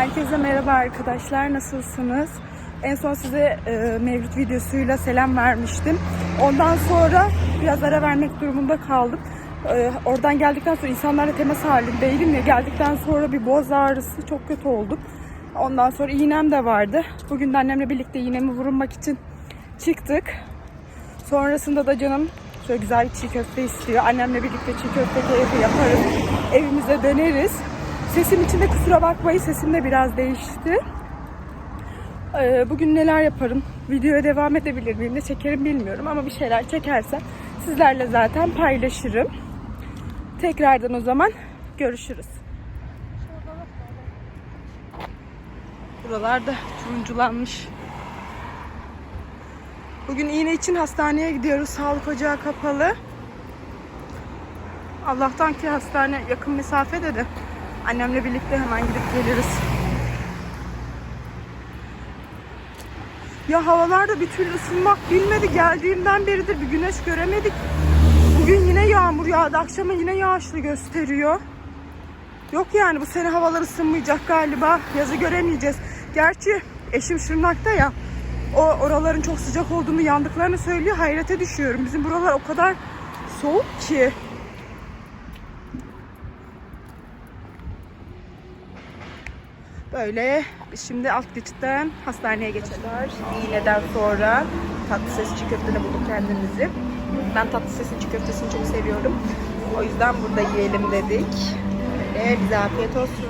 Herkese merhaba arkadaşlar. Nasılsınız? En son size e, Mevlüt videosuyla selam vermiştim. Ondan sonra biraz ara vermek durumunda kaldım. E, oradan geldikten sonra insanlarla temas halindeydim ya. Geldikten sonra bir boğaz ağrısı çok kötü oldum. Ondan sonra iğnem de vardı. Bugün de annemle birlikte iğnemi vurulmak için çıktık. Sonrasında da canım şöyle güzel bir çiğ köfte istiyor. Annemle birlikte çiğ köfte keyfi yaparız. Evimize döneriz. Sesim için de kusura bakmayın. Sesim de biraz değişti. Ee, bugün neler yaparım? Videoya devam edebilir miyim de çekerim bilmiyorum ama bir şeyler çekersem sizlerle zaten paylaşırım. Tekrardan o zaman görüşürüz. Buralarda turunculanmış. Bugün iğne için hastaneye gidiyoruz. Sağlık ocağı kapalı. Allah'tan ki hastane yakın mesafede de annemle birlikte hemen gidip geliriz. Ya havalarda bir türlü ısınmak bilmedi. Geldiğimden beridir bir güneş göremedik. Bugün yine yağmur yağdı. Akşama yine yağışlı gösteriyor. Yok yani bu sene havalar ısınmayacak galiba. Yazı göremeyeceğiz. Gerçi eşim Şırnak'ta ya. O oraların çok sıcak olduğunu yandıklarını söylüyor. Hayrete düşüyorum. Bizim buralar o kadar soğuk ki. Böyle şimdi alt geçitten hastaneye geçelim. İğneden sonra tatlı ses çiğ köftede bulduk kendimizi. Ben tatlı sesin çiğ köftesini çok seviyorum. O yüzden burada yiyelim dedik. Böyle bize afiyet olsun.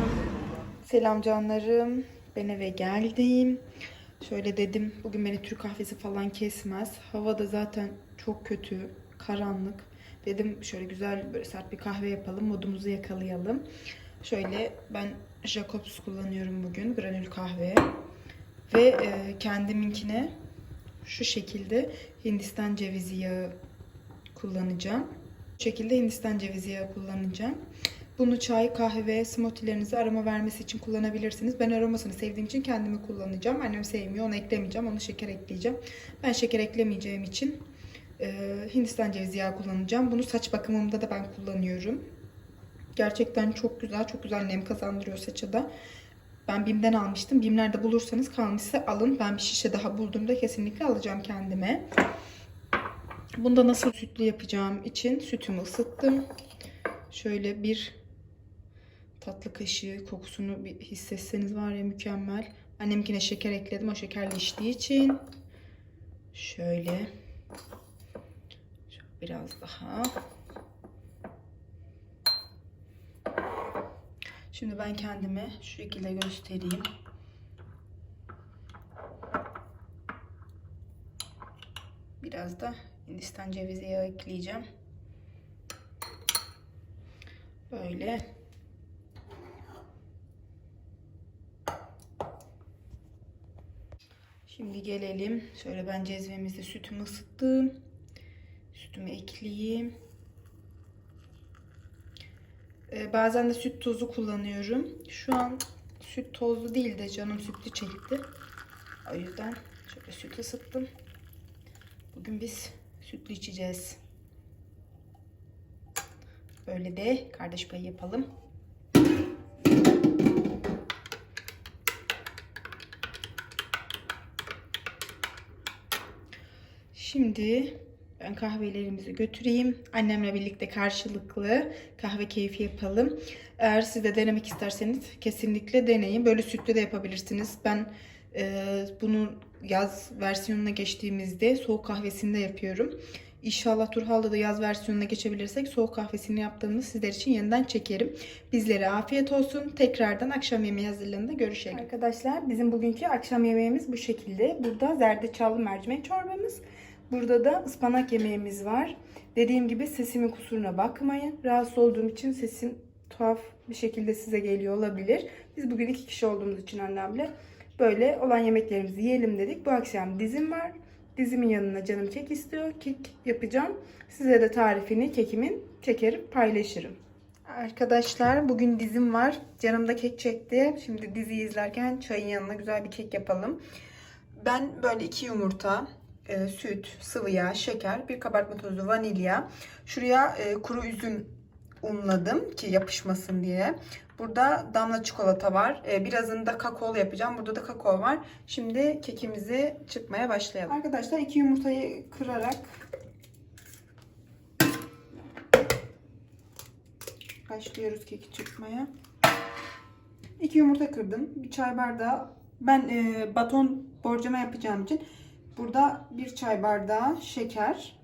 Selam canlarım. Ben eve geldim. Şöyle dedim bugün beni Türk kahvesi falan kesmez. Hava da zaten çok kötü. Karanlık. Dedim şöyle güzel böyle sert bir kahve yapalım. Modumuzu yakalayalım. Şöyle ben Jacobs kullanıyorum bugün. Granül kahve. Ve e, kendiminkine şu şekilde Hindistan cevizi yağı kullanacağım. Bu şekilde Hindistan cevizi yağı kullanacağım. Bunu çay, kahve, smoothie'lerinize aroma vermesi için kullanabilirsiniz. Ben aromasını sevdiğim için kendimi kullanacağım. Annem sevmiyor, onu eklemeyeceğim. Onu şeker ekleyeceğim. Ben şeker eklemeyeceğim için e, Hindistan cevizi yağı kullanacağım. Bunu saç bakımımda da ben kullanıyorum. Gerçekten çok güzel, çok güzel nem kazandırıyor saça da. Ben BİM'den almıştım. BİM'lerde bulursanız kalmışsa alın. Ben bir şişe daha bulduğumda kesinlikle alacağım kendime. Bunda nasıl sütlü yapacağım için sütümü ısıttım. Şöyle bir tatlı kaşığı kokusunu bir hissetseniz var ya mükemmel. Annemkine şeker ekledim. O şekerli içtiği için. Şöyle. Biraz daha. Şimdi ben kendime şu şekilde göstereyim. Biraz da Hindistan cevizi yağı ekleyeceğim. Böyle. Şimdi gelelim. Şöyle ben cezvemizde sütümü ısıttım. Sütümü ekleyeyim. Ee, bazen de süt tozu kullanıyorum. Şu an süt tozlu değil de canım sütlü çekti. O yüzden şöyle süt ısıttım. Bugün biz sütlü içeceğiz. Böyle de kardeş payı yapalım. Şimdi ben kahvelerimizi götüreyim. Annemle birlikte karşılıklı kahve keyfi yapalım. Eğer siz de denemek isterseniz kesinlikle deneyin. Böyle sütlü de yapabilirsiniz. Ben e, bunu yaz versiyonuna geçtiğimizde soğuk kahvesinde yapıyorum. İnşallah Turhal'da da yaz versiyonuna geçebilirsek soğuk kahvesini yaptığımız sizler için yeniden çekerim. Bizlere afiyet olsun. Tekrardan akşam yemeği hazırlığında görüşelim. Arkadaşlar bizim bugünkü akşam yemeğimiz bu şekilde. Burada zerdeçallı mercimek çorbamız. Burada da ıspanak yemeğimiz var. Dediğim gibi sesimin kusuruna bakmayın. Rahatsız olduğum için sesim tuhaf bir şekilde size geliyor olabilir. Biz bugün iki kişi olduğumuz için annemle böyle olan yemeklerimizi yiyelim dedik. Bu akşam dizim var. Dizimin yanına canım kek istiyor. Kek yapacağım. Size de tarifini kekimin çekerim paylaşırım. Arkadaşlar bugün dizim var. Canım da kek çekti. Şimdi diziyi izlerken çayın yanına güzel bir kek yapalım. Ben böyle iki yumurta, e, süt, sıvı yağ, şeker, bir kabartma tozu, vanilya. Şuraya e, kuru üzüm unladım ki yapışmasın diye. Burada damla çikolata var. Ee, birazını da kakaolu yapacağım. Burada da kakao var. Şimdi kekimizi çırpmaya başlayalım. Arkadaşlar iki yumurtayı kırarak başlıyoruz keki çırpmaya. İki yumurta kırdım. Bir çay bardağı. Ben e, baton borcama yapacağım için burada bir çay bardağı şeker.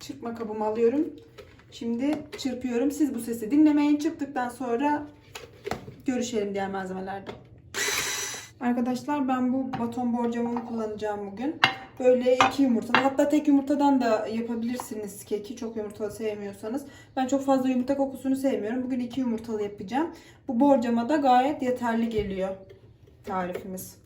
Çırpma kabımı alıyorum. Şimdi çırpıyorum. Siz bu sesi dinlemeyin. Çırptıktan sonra görüşelim diğer malzemelerde. Arkadaşlar ben bu baton borcamamı kullanacağım bugün. Böyle iki yumurtalı hatta tek yumurtadan da yapabilirsiniz keki çok yumurtalı sevmiyorsanız. Ben çok fazla yumurta kokusunu sevmiyorum. Bugün iki yumurtalı yapacağım. Bu borcama da gayet yeterli geliyor tarifimiz.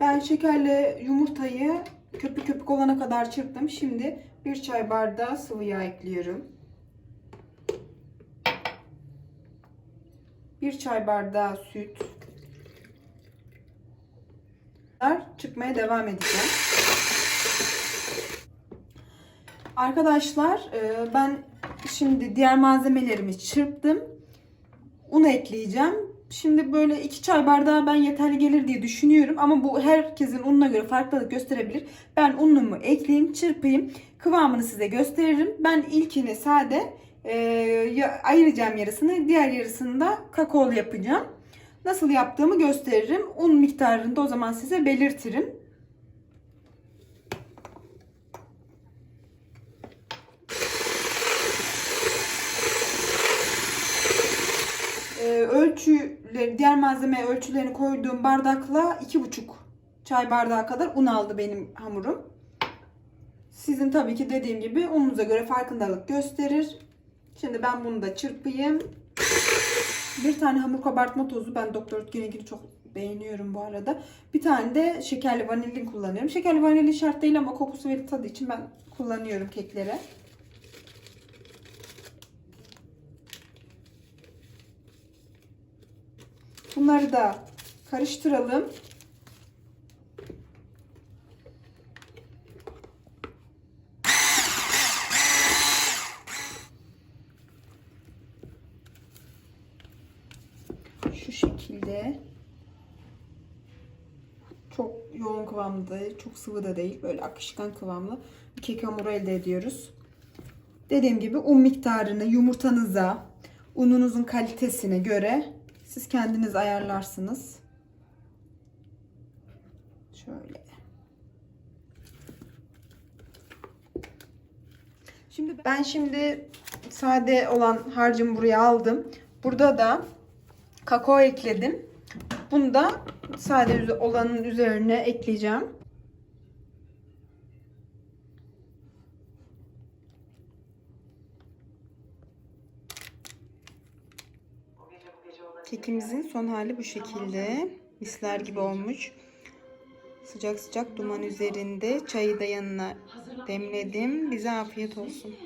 Ben şekerle yumurtayı köpük köpük olana kadar çırptım. Şimdi bir çay bardağı sıvı yağ ekliyorum. Bir çay bardağı süt. Çıkmaya devam edeceğim. Arkadaşlar e, ben şimdi diğer malzemelerimi çırptım. Un ekleyeceğim. Şimdi böyle iki çay bardağı ben yeterli gelir diye düşünüyorum. Ama bu herkesin ununa göre farklılık gösterebilir. Ben unumu ekleyeyim, çırpayım. Kıvamını size gösteririm. Ben ilkini sade e, ayıracağım yarısını. Diğer yarısını da kakaolu yapacağım. Nasıl yaptığımı gösteririm. Un miktarını da o zaman size belirtirim. Ölçüleri, diğer malzeme ölçülerini koyduğum bardakla iki buçuk çay bardağı kadar un aldı benim hamurum. Sizin tabii ki dediğim gibi ununuza göre farkındalık gösterir. Şimdi ben bunu da çırpayım. Bir tane hamur kabartma tozu. Ben Doktor Ötken'inkini çok beğeniyorum bu arada. Bir tane de şekerli vanilin kullanıyorum. Şekerli vanilin şart değil ama kokusu ve tadı için ben kullanıyorum keklere. Bunları da karıştıralım. Şu şekilde. Çok yoğun kıvamda çok sıvı da değil. Böyle akışkan kıvamlı bir kek hamuru elde ediyoruz. Dediğim gibi un miktarını yumurtanıza, ununuzun kalitesine göre siz kendiniz ayarlarsınız. Şöyle. Şimdi ben şimdi sade olan harcımı buraya aldım. Burada da kakao ekledim. Bunu da sade olanın üzerine ekleyeceğim. Kekimizin son hali bu şekilde. Misler gibi olmuş. Sıcak sıcak duman üzerinde. Çayı da yanına demledim. Bize afiyet olsun.